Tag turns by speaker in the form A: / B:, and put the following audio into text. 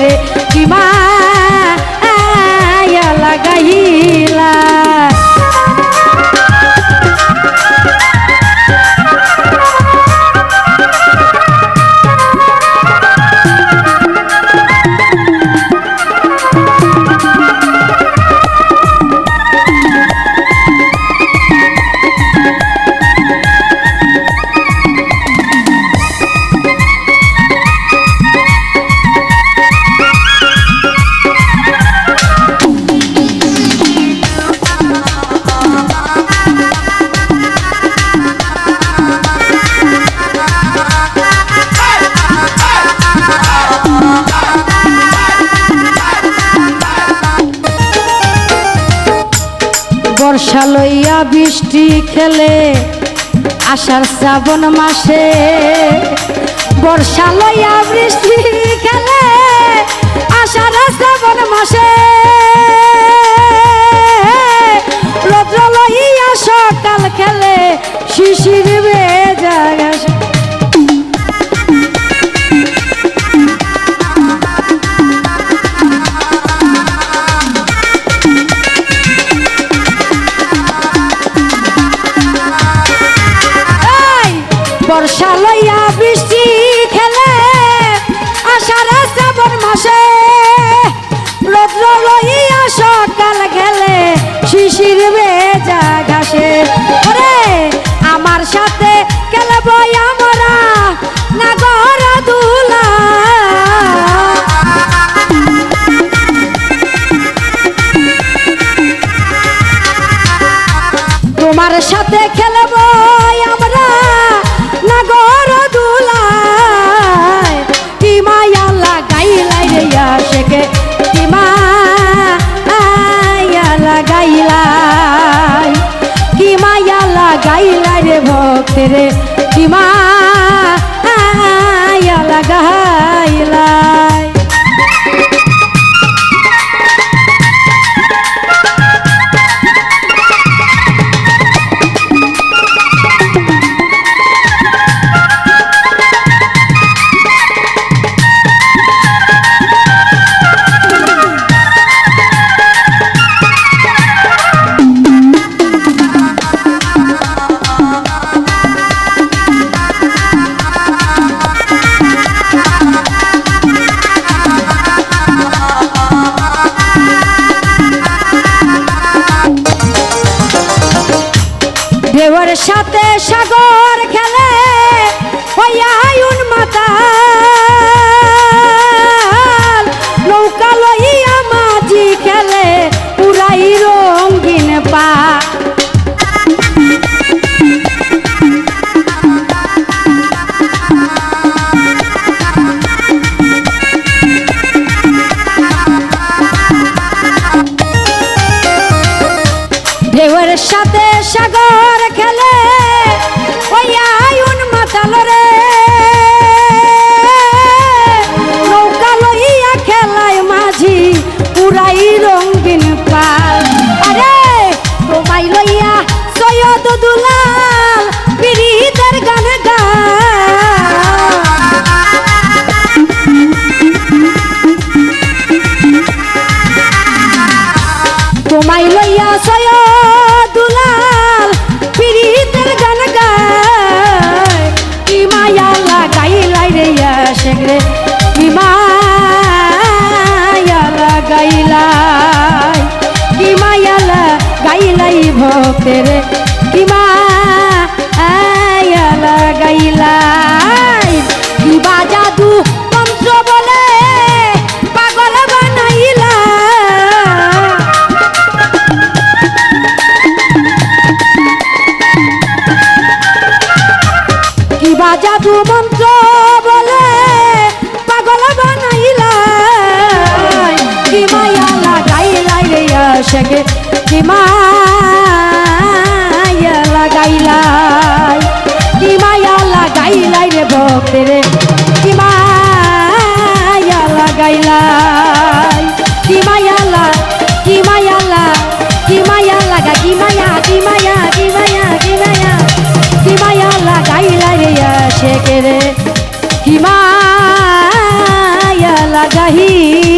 A: রে কিমা লাগাইলা? বর্ষা লইয়া বৃষ্টি খেলে আষাঢ় শ্রাবণ মাসে। বর্ষা লইয়া বৃষ্টি খেলে আষাঢ় শ্রাবণ মাসে। তোমার সাথে খেলব আমরা নাগর দুলায়। কি মায়া লাগাইলাই রে আশেকে, কি মায়া লাগাইলাই কি মায়া লাগাইলাই রে ভক্তরে, কি মায়া লাগাইলাই সাগর খেলে হইয়া মাতাল। নৌকা লইয়া মাঝি খেলে পুরাই রঙিন পা। সাথে সাগর খেলে তোমায় লইয়া সয় দুলাল পিরিতের গান গায়। কি মায়া লাগাইলাই রে শেখরে কি মায়া লাগাইলাই কি মায়া লাগাইলাই ভক্তের কি মায়া জাদু মন্ত্র বলে পাগল বানাইলাই কি মায়া লাগাইলাই রে আশেকে, কি মায়া লাগাইলাই কি মায়া লাগাইলাই রে ভক্তেরে, কি মায়া লাগাইলাই কি মায়া লা, কি মায়া লা, কি মায়া লাগা, কি মায়া কি মায়া কি মায়া কি মায়া। কি মায়া লাগাইলাই শেখেরে হিমায়া লাগাহি